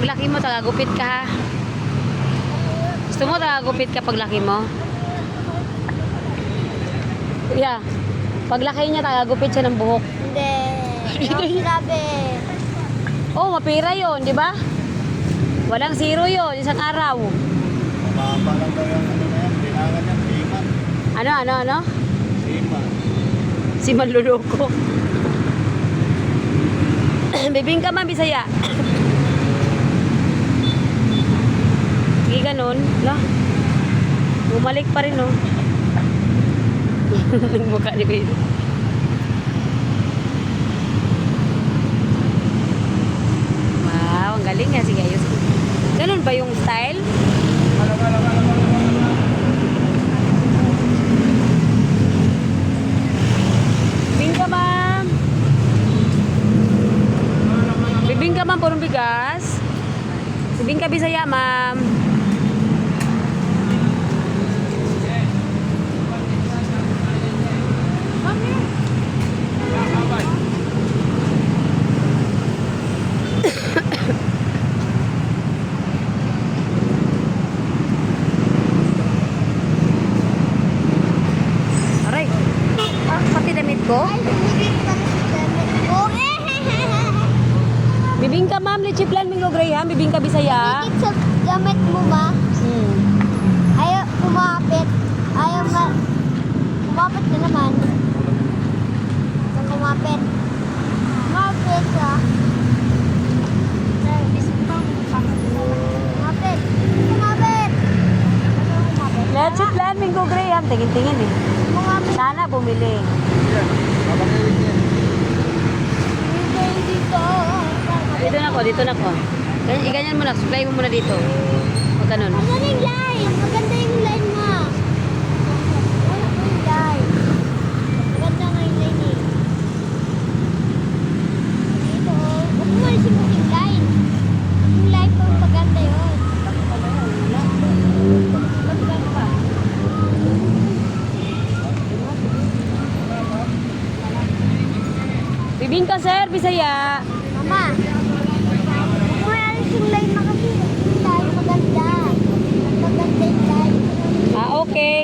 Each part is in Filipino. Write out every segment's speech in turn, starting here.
mo, tagagupit ka ha. Gusto mo, tagagupit ka paglaki mo? Kuya, paglaki niya, tagagupit siya ng buhok. Hindi. Yung sinabi. Oh, mapira yon, di ba? Walang zero yon, isang araw. Mababa lang daw yung ano na yan. Kailangan yan, siman. Ano, ano, ano? Siman. Si Manluloko. Bibing ka man, Bisaya. Ganun. La. Bumalik pa rin, oh. Nagmukha ni Baby. Wow, ang galing nga. Sige, ayos. Ganun ba yung style? Bibing ka, ma'am. Bibing ka, ma'am. Purong bigas. Bibing ka, Bisaya, ma'am. Aray. Ah, pati damit ko? Ay, humigit pa na sa damit ko. Ka. Lichiplan, Mingo Graham. Bibing ka, Bisaya. Humigit sa damit mo ba? Hmm. Ayaw kumapit. Ayaw ma... Kumapit ka naman. Sa kumapit. Kumapit ka. Kumapit. Kumapit. Kumapit? Lichiplan, Mingo Graham. Tingin-tingin eh. Sana bumili. Babagawin yan. Hindi dito. Dito na ko, dito na ko. Ganyan, iganyan mo na, supply mo muna dito. Huwag ganun. Maganda yung line. Maganda yung line mo. Maganda yung line. Maganda nga yung line eh. Dito. Huwag mo alisin mo yung line. Yung line pa maganda yun. Bibing ka, sir, Bisaya. Mama. Line mo kasi yung line maganda. Maganda yung line. Ah, okay.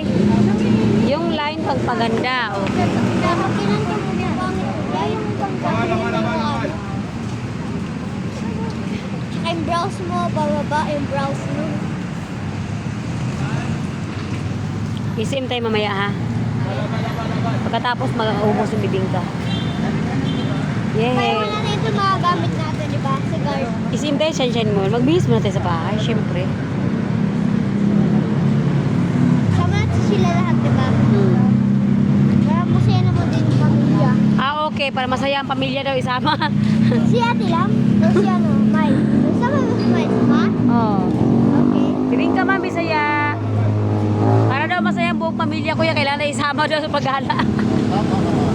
Yung line pagpaganda. Oh. Dapat kinanta mo yung brows mo, bababa yung brows mo. Isim tayo mamaya, ha? Pagkatapos mag-ubos yung bibing ka. Kaya Yay! wala na ito mga gamit natin, Isim tayo, shine-shine mo. Magbihis muna tayo sa bahay, syempre. Sama natin sila lahat, di ba? Hmm. Para masaya naman din yung pamilya. Ah, okay. Para masaya ang pamilya daw isama. Si ate lang? O si ano? Mai? Sama mo si Mai? Ma? oh. Okay. Bibing ka, ma'am, Bisaya. Para daw masaya ang buong pamilya, kuya. Kailangan na isama daw sa paggala. Tama naman.